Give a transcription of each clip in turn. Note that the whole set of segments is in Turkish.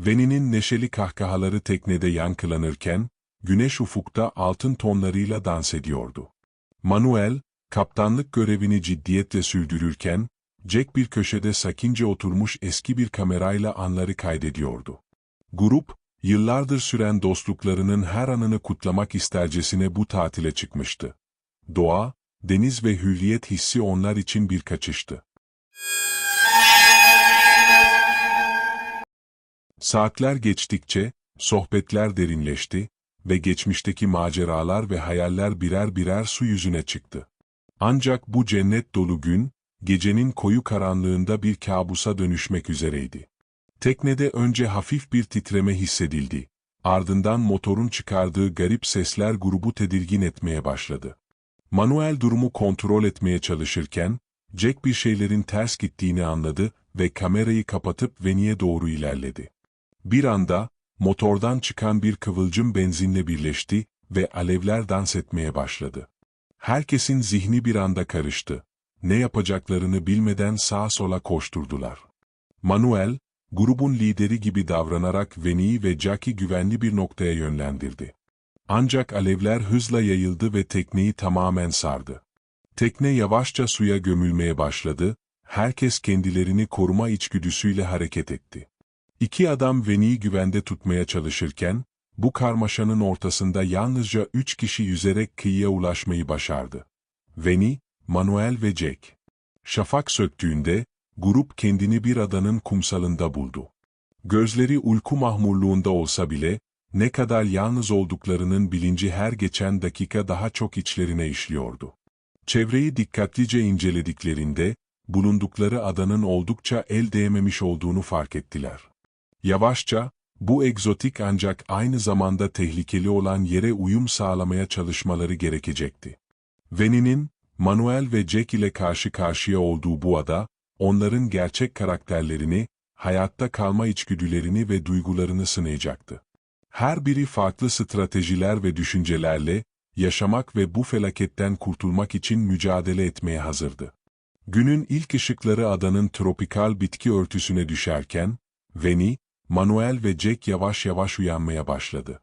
Veni'nin neşeli kahkahaları teknede yankılanırken, güneş ufukta altın tonlarıyla dans ediyordu. Manuel, kaptanlık görevini ciddiyetle sürdürürken, Jack bir köşede sakince oturmuş eski bir kamerayla anları kaydediyordu. Grup, yıllardır süren dostluklarının her anını kutlamak istercesine bu tatile çıkmıştı. Doğa, deniz ve hürriyet hissi onlar için bir kaçıştı. Saatler geçtikçe, sohbetler derinleşti ve geçmişteki maceralar ve hayaller birer birer su yüzüne çıktı. Ancak bu cennet dolu gün, gecenin koyu karanlığında bir kabusa dönüşmek üzereydi. Teknede önce hafif bir titreme hissedildi. Ardından motorun çıkardığı garip sesler grubu tedirgin etmeye başladı. Manuel durumu kontrol etmeye çalışırken, Jack bir şeylerin ters gittiğini anladı ve kamerayı kapatıp Veni'ye doğru ilerledi. Bir anda, motordan çıkan bir kıvılcım benzinle birleşti ve alevler dans etmeye başladı. Herkesin zihni bir anda karıştı. Ne yapacaklarını bilmeden sağa sola koşturdular. Manuel, grubun lideri gibi davranarak Veni'yi ve Jack'i güvenli bir noktaya yönlendirdi. Ancak alevler hızla yayıldı ve tekneyi tamamen sardı. Tekne yavaşça suya gömülmeye başladı, herkes kendilerini koruma içgüdüsüyle hareket etti. İki adam Veni'yi güvende tutmaya çalışırken, bu karmaşanın ortasında yalnızca üç kişi yüzerek kıyıya ulaşmayı başardı. Veni, Manuel ve Jack. Şafak söktüğünde, grup kendini bir adanın kumsalında buldu. Gözleri uyku mahmurluğunda olsa bile, ne kadar yalnız olduklarının bilinci her geçen dakika daha çok içlerine işliyordu. Çevreyi dikkatlice incelediklerinde, bulundukları adanın oldukça el değmemiş olduğunu fark ettiler. Yavaşça, bu egzotik ancak aynı zamanda tehlikeli olan yere uyum sağlamaya çalışmaları gerekecekti. Veni'nin, Manuel ve Jack ile karşı karşıya olduğu bu ada, onların gerçek karakterlerini, hayatta kalma içgüdülerini ve duygularını sınayacaktı. Her biri farklı stratejiler ve düşüncelerle, yaşamak ve bu felaketten kurtulmak için mücadele etmeye hazırdı. Günün ilk ışıkları adanın tropikal bitki örtüsüne düşerken, Veni, Manuel ve Jack yavaş yavaş uyanmaya başladı.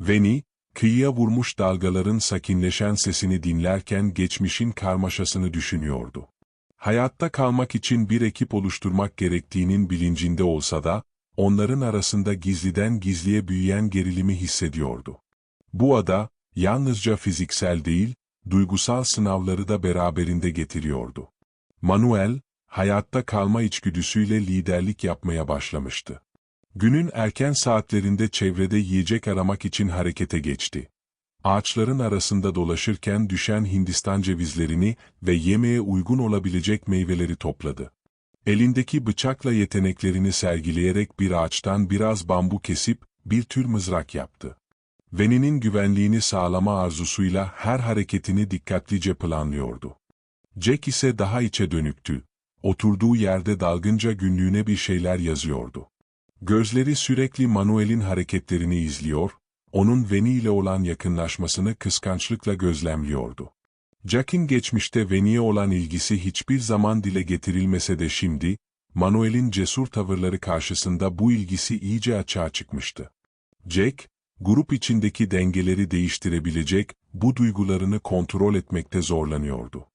Veni, kıyıya vurmuş dalgaların sakinleşen sesini dinlerken geçmişin karmaşasını düşünüyordu. Hayatta kalmak için bir ekip oluşturmak gerektiğinin bilincinde olsa da, onların arasında gizliden gizliye büyüyen gerilimi hissediyordu. Bu ada, yalnızca fiziksel değil, duygusal sınavları da beraberinde getiriyordu. Manuel, hayatta kalma içgüdüsüyle liderlik yapmaya başlamıştı. Günün erken saatlerinde çevrede yiyecek aramak için harekete geçti. Ağaçların arasında dolaşırken düşen Hindistan cevizlerini ve yemeğe uygun olabilecek meyveleri topladı. Elindeki bıçakla yeteneklerini sergileyerek bir ağaçtan biraz bambu kesip bir tür mızrak yaptı. Veni'nin güvenliğini sağlama arzusuyla her hareketini dikkatlice planlıyordu. Jack ise daha içe dönüktü. Oturduğu yerde dalgınca günlüğüne bir şeyler yazıyordu. Gözleri sürekli Manuel'in hareketlerini izliyor, onun Veni ile olan yakınlaşmasını kıskançlıkla gözlemliyordu. Jack'in geçmişte Veni'ye olan ilgisi hiçbir zaman dile getirilmese de şimdi, Manuel'in cesur tavırları karşısında bu ilgisi iyice açığa çıkmıştı. Jack, grup içindeki dengeleri değiştirebilecek bu duygularını kontrol etmekte zorlanıyordu.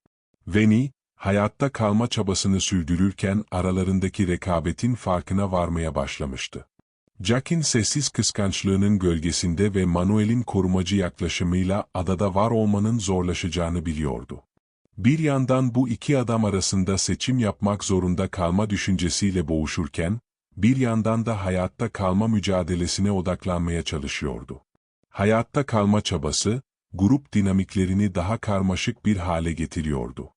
Veni, hayatta kalma çabasını sürdürürken aralarındaki rekabetin farkına varmaya başlamıştı. Jack'in sessiz kıskançlığının gölgesinde ve Manuel'in korumacı yaklaşımıyla adada var olmanın zorlaşacağını biliyordu. Bir yandan bu iki adam arasında seçim yapmak zorunda kalma düşüncesiyle boğuşurken, bir yandan da hayatta kalma mücadelesine odaklanmaya çalışıyordu. Hayatta kalma çabası, grup dinamiklerini daha karmaşık bir hale getiriyordu.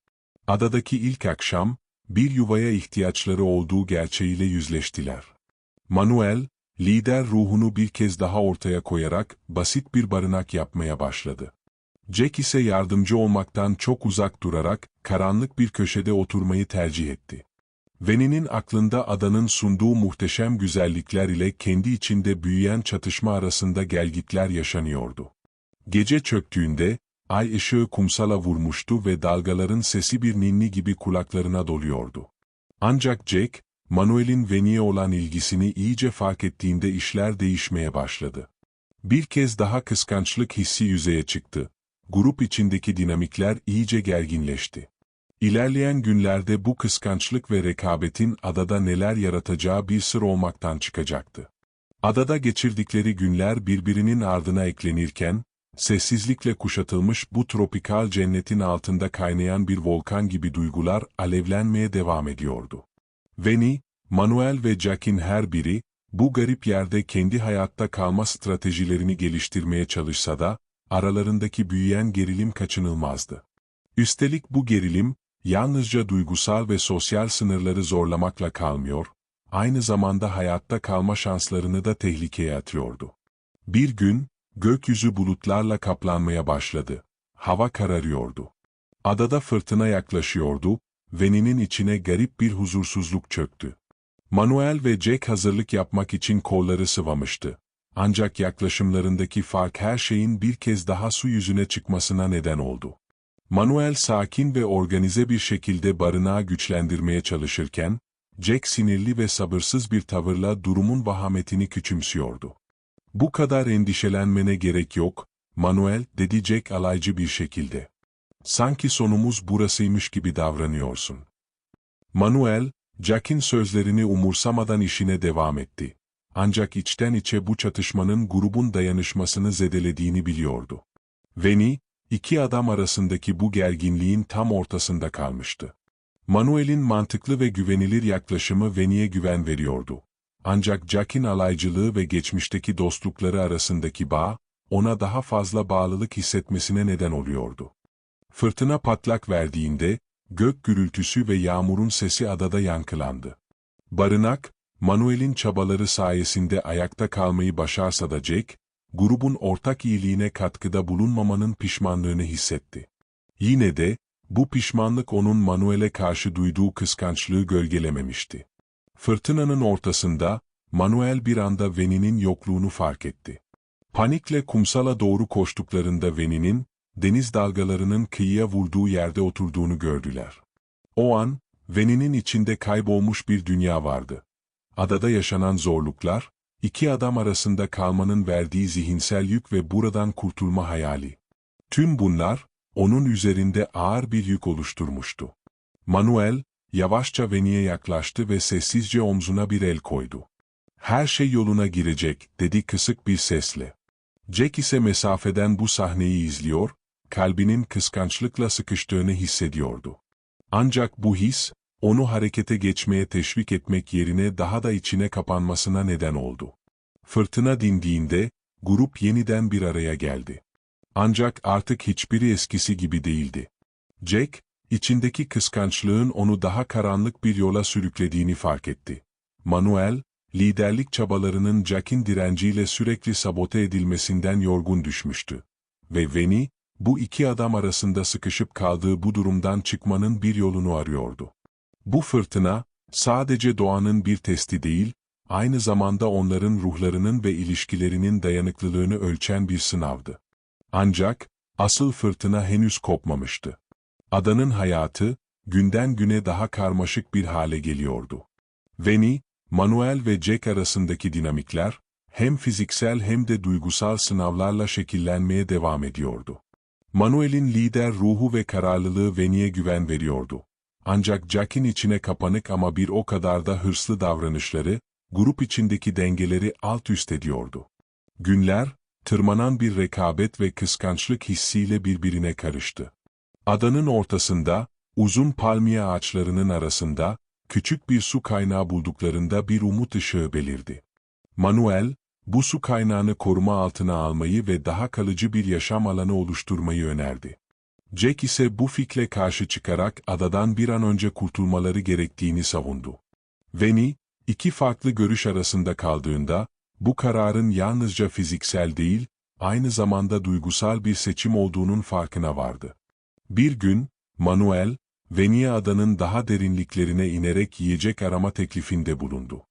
Adadaki ilk akşam, bir yuvaya ihtiyaçları olduğu gerçeğiyle yüzleştiler. Manuel, lider ruhunu bir kez daha ortaya koyarak basit bir barınak yapmaya başladı. Jack ise yardımcı olmaktan çok uzak durarak karanlık bir köşede oturmayı tercih etti. Veni'nin aklında adanın sunduğu muhteşem güzellikler ile kendi içinde büyüyen çatışma arasında gelgitler yaşanıyordu. Gece çöktüğünde, ay ışığı kumsala vurmuştu ve dalgaların sesi bir ninni gibi kulaklarına doluyordu. Ancak Jack, Manuel'in Veni'ye olan ilgisini iyice fark ettiğinde işler değişmeye başladı. Bir kez daha kıskançlık hissi yüzeye çıktı. Grup içindeki dinamikler iyice gerginleşti. İlerleyen günlerde bu kıskançlık ve rekabetin adada neler yaratacağı bir sır olmaktan çıkacaktı. Adada geçirdikleri günler birbirinin ardına eklenirken, sessizlikle kuşatılmış bu tropikal cennetin altında kaynayan bir volkan gibi duygular alevlenmeye devam ediyordu. Veni, Manuel ve Jack'in her biri, bu garip yerde kendi hayatta kalma stratejilerini geliştirmeye çalışsa da, aralarındaki büyüyen gerilim kaçınılmazdı. Üstelik bu gerilim, yalnızca duygusal ve sosyal sınırları zorlamakla kalmıyor, aynı zamanda hayatta kalma şanslarını da tehlikeye atıyordu. Bir gün, gökyüzü bulutlarla kaplanmaya başladı. Hava kararıyordu. Adada fırtına yaklaşıyordu, Veni'nin içine garip bir huzursuzluk çöktü. Manuel ve Jack hazırlık yapmak için kolları sıvamıştı. Ancak yaklaşımlarındaki fark her şeyin bir kez daha su yüzüne çıkmasına neden oldu. Manuel sakin ve organize bir şekilde barınağı güçlendirmeye çalışırken, Jack sinirli ve sabırsız bir tavırla durumun vahametini küçümsüyordu. Bu kadar endişelenmene gerek yok, Manuel, dedi Jack alaycı bir şekilde. Sanki sonumuz burasıymış gibi davranıyorsun. Manuel, Jack'in sözlerini umursamadan işine devam etti. Ancak içten içe bu çatışmanın grubun dayanışmasını zedelediğini biliyordu. Veni, iki adam arasındaki bu gerginliğin tam ortasında kalmıştı. Manuel'in mantıklı ve güvenilir yaklaşımı Veni'ye güven veriyordu. Ancak Jack'in alaycılığı ve geçmişteki dostlukları arasındaki bağ, ona daha fazla bağlılık hissetmesine neden oluyordu. Fırtına patlak verdiğinde, gök gürültüsü ve yağmurun sesi adada yankılandı. Barınak, Manuel'in çabaları sayesinde ayakta kalmayı başarsa da Jack, grubun ortak iyiliğine katkıda bulunmamanın pişmanlığını hissetti. Yine de, bu pişmanlık onun Manuel'e karşı duyduğu kıskançlığı gölgelememişti. Fırtınanın ortasında, Manuel bir anda Veni'nin yokluğunu fark etti. Panikle kumsala doğru koştuklarında Veni'nin, deniz dalgalarının kıyıya vurduğu yerde oturduğunu gördüler. O an, Veni'nin içinde kaybolmuş bir dünya vardı. Adada yaşanan zorluklar, iki adam arasında kalmanın verdiği zihinsel yük ve buradan kurtulma hayali. Tüm bunlar, onun üzerinde ağır bir yük oluşturmuştu. Manuel, yavaşça Veni'ye yaklaştı ve sessizce omzuna bir el koydu. Her şey yoluna girecek, dedi kısık bir sesle. Jack ise mesafeden bu sahneyi izliyor, kalbinin kıskançlıkla sıkıştığını hissediyordu. Ancak bu his, onu harekete geçmeye teşvik etmek yerine daha da içine kapanmasına neden oldu. Fırtına dindiğinde, grup yeniden bir araya geldi. Ancak artık hiçbiri eskisi gibi değildi. Jack, içindeki kıskançlığın onu daha karanlık bir yola sürüklediğini fark etti. Manuel, liderlik çabalarının Jack'in direnciyle sürekli sabote edilmesinden yorgun düşmüştü. Ve Veni, bu iki adam arasında sıkışıp kaldığı bu durumdan çıkmanın bir yolunu arıyordu. Bu fırtına, sadece doğanın bir testi değil, aynı zamanda onların ruhlarının ve ilişkilerinin dayanıklılığını ölçen bir sınavdı. Ancak, asıl fırtına henüz kopmamıştı. Adanın hayatı, günden güne daha karmaşık bir hale geliyordu. Veni, Manuel ve Jack arasındaki dinamikler, hem fiziksel hem de duygusal sınavlarla şekillenmeye devam ediyordu. Manuel'in lider ruhu ve kararlılığı Veni'ye güven veriyordu. Ancak Jack'in içine kapanık ama bir o kadar da hırslı davranışları, grup içindeki dengeleri alt üst ediyordu. Günler, tırmanan bir rekabet ve kıskançlık hissiyle birbirine karıştı. Adanın ortasında, uzun palmiye ağaçlarının arasında, küçük bir su kaynağı bulduklarında bir umut ışığı belirdi. Manuel, bu su kaynağını koruma altına almayı ve daha kalıcı bir yaşam alanı oluşturmayı önerdi. Jack ise bu fikre karşı çıkarak adadan bir an önce kurtulmaları gerektiğini savundu. Veni, iki farklı görüş arasında kaldığında, bu kararın yalnızca fiziksel değil, aynı zamanda duygusal bir seçim olduğunun farkına vardı. Bir gün, Manuel, Venia adanın daha derinliklerine inerek yiyecek arama teklifinde bulundu.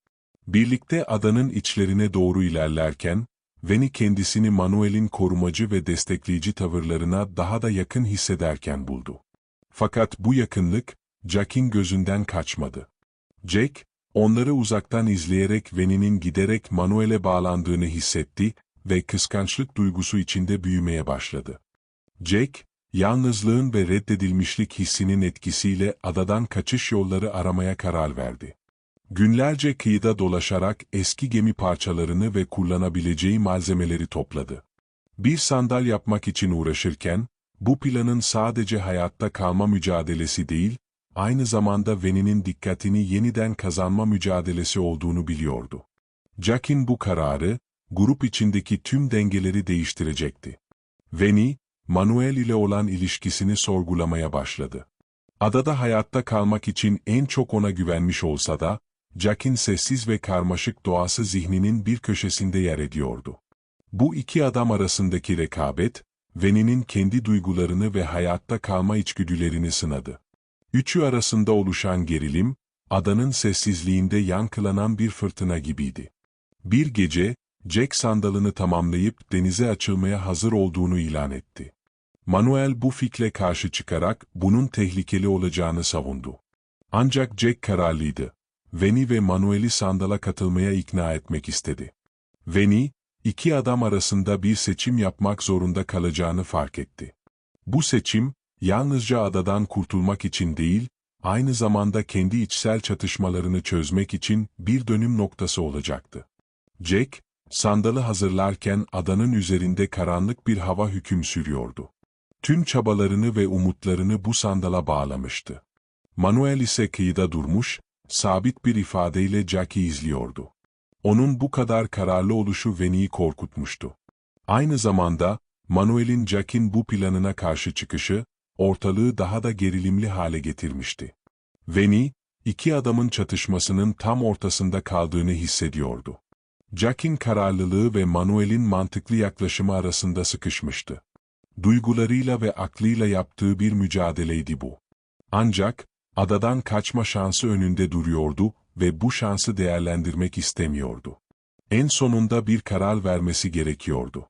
Birlikte adanın içlerine doğru ilerlerken, Veni kendisini Manuel'in korumacı ve destekleyici tavırlarına daha da yakın hissederken buldu. Fakat bu yakınlık, Jack'in gözünden kaçmadı. Jack, Onları uzaktan izleyerek Veni'nin giderek Manuel'e bağlandığını hissetti ve kıskançlık duygusu içinde büyümeye başladı. Jack, yalnızlığın ve reddedilmişlik hissinin etkisiyle adadan kaçış yolları aramaya karar verdi. Günlerce kıyıda dolaşarak eski gemi parçalarını ve kullanabileceği malzemeleri topladı. Bir sandal yapmak için uğraşırken, bu planın sadece hayatta kalma mücadelesi değil, aynı zamanda Veni'nin dikkatini yeniden kazanma mücadelesi olduğunu biliyordu. Jack'in bu kararı, grup içindeki tüm dengeleri değiştirecekti. Veni, Manuel ile olan ilişkisini sorgulamaya başladı. Adada hayatta kalmak için en çok ona güvenmiş olsa da, Jack'in sessiz ve karmaşık doğası zihninin bir köşesinde yer ediyordu. Bu iki adam arasındaki rekabet, Veni'nin kendi duygularını ve hayatta kalma içgüdülerini sınadı. Üçü arasında oluşan gerilim, adanın sessizliğinde yankılanan bir fırtına gibiydi. Bir gece, Jack sandalını tamamlayıp denize açılmaya hazır olduğunu ilan etti. Manuel bu fikre karşı çıkarak bunun tehlikeli olacağını savundu. Ancak Jack kararlıydı. Veni ve Manuel'i sandala katılmaya ikna etmek istedi. Veni, iki adam arasında bir seçim yapmak zorunda kalacağını fark etti. Bu seçim, yalnızca adadan kurtulmak için değil, aynı zamanda kendi içsel çatışmalarını çözmek için bir dönüm noktası olacaktı. Jack, sandalı hazırlarken adanın üzerinde karanlık bir hava hüküm sürüyordu. Tüm çabalarını ve umutlarını bu sandala bağlamıştı. Manuel ise kıyıda durmuş, sabit bir ifadeyle Jack'i izliyordu. Onun bu kadar kararlı oluşu Veni'yi korkutmuştu. Aynı zamanda, Manuel'in Jack'in bu planına karşı çıkışı, ortalığı daha da gerilimli hale getirmişti. Veni, iki adamın çatışmasının tam ortasında kaldığını hissediyordu. Jack'in kararlılığı ve Manuel'in mantıklı yaklaşımı arasında sıkışmıştı. Duygularıyla ve aklıyla yaptığı bir mücadeleydi bu. Ancak, adadan kaçma şansı önünde duruyordu ve bu şansı değerlendirmek istemiyordu. En sonunda bir karar vermesi gerekiyordu.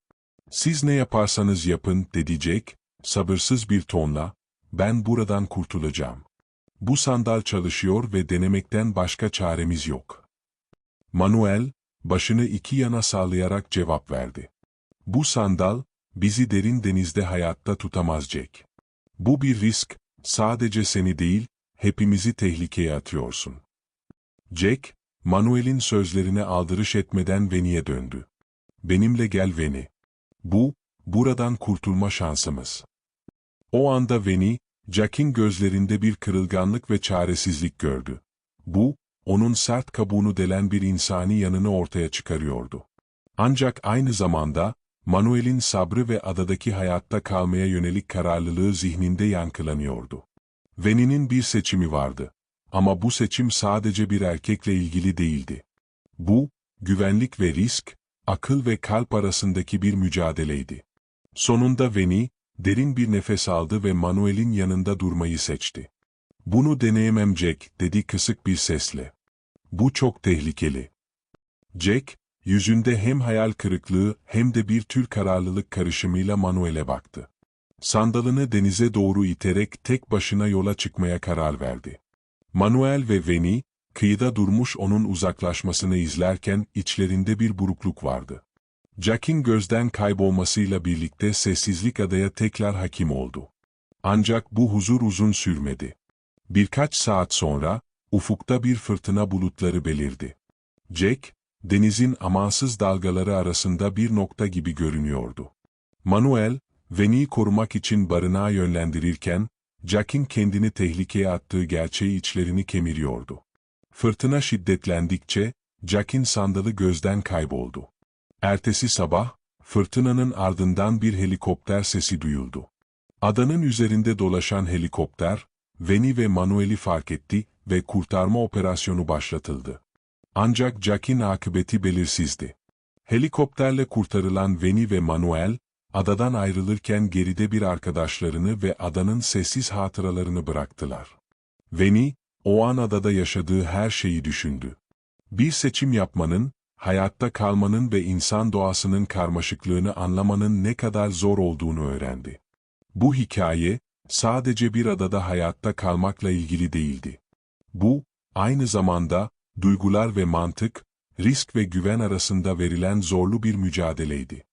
Siz ne yaparsanız yapın, dedi Jack, sabırsız bir tonla, ben buradan kurtulacağım. Bu sandal çalışıyor ve denemekten başka çaremiz yok. Manuel, başını iki yana sallayarak cevap verdi. Bu sandal, bizi derin denizde hayatta tutamaz Jack. Bu bir risk, sadece seni değil, hepimizi tehlikeye atıyorsun. Jack, Manuel'in sözlerine aldırış etmeden Veni'ye döndü. Benimle gel Veni. Bu, buradan kurtulma şansımız. O anda Veni, Jack'in gözlerinde bir kırılganlık ve çaresizlik gördü. Bu, onun sert kabuğunu delen bir insani yanını ortaya çıkarıyordu. Ancak aynı zamanda, Manuel'in sabrı ve adadaki hayatta kalmaya yönelik kararlılığı zihninde yankılanıyordu. Veni'nin bir seçimi vardı. Ama bu seçim sadece bir erkekle ilgili değildi. Bu, güvenlik ve risk, akıl ve kalp arasındaki bir mücadeleydi. Sonunda Veni, derin bir nefes aldı ve Manuel'in yanında durmayı seçti. Bunu deneyemem Jack, dedi kısık bir sesle. Bu çok tehlikeli. Jack, yüzünde hem hayal kırıklığı hem de bir tür kararlılık karışımıyla Manuel'e baktı. Sandalını denize doğru iterek tek başına yola çıkmaya karar verdi. Manuel ve Veni, kıyıda durmuş onun uzaklaşmasını izlerken içlerinde bir burukluk vardı. Jack'in gözden kaybolmasıyla birlikte sessizlik adaya tekrar hakim oldu. Ancak bu huzur uzun sürmedi. Birkaç saat sonra, ufukta bir fırtına bulutları belirdi. Jack, denizin amansız dalgaları arasında bir nokta gibi görünüyordu. Manuel, Veni'yi korumak için barınağa yönlendirirken, Jack'in kendini tehlikeye attığı gerçeği içlerini kemiriyordu. Fırtına şiddetlendikçe, Jack'in sandalı gözden kayboldu. Ertesi sabah, fırtınanın ardından bir helikopter sesi duyuldu. Adanın üzerinde dolaşan helikopter, Veni ve Manuel'i fark etti ve kurtarma operasyonu başlatıldı. Ancak Jack'in akıbeti belirsizdi. Helikopterle kurtarılan Veni ve Manuel, adadan ayrılırken geride bir arkadaşlarını ve adanın sessiz hatıralarını bıraktılar. Veni, o an adada yaşadığı her şeyi düşündü. Bir seçim yapmanın, hayatta kalmanın ve insan doğasının karmaşıklığını anlamanın ne kadar zor olduğunu öğrendi. Bu hikaye, sadece bir adada hayatta kalmakla ilgili değildi. Bu, aynı zamanda, duygular ve mantık, risk ve güven arasında verilen zorlu bir mücadeleydi.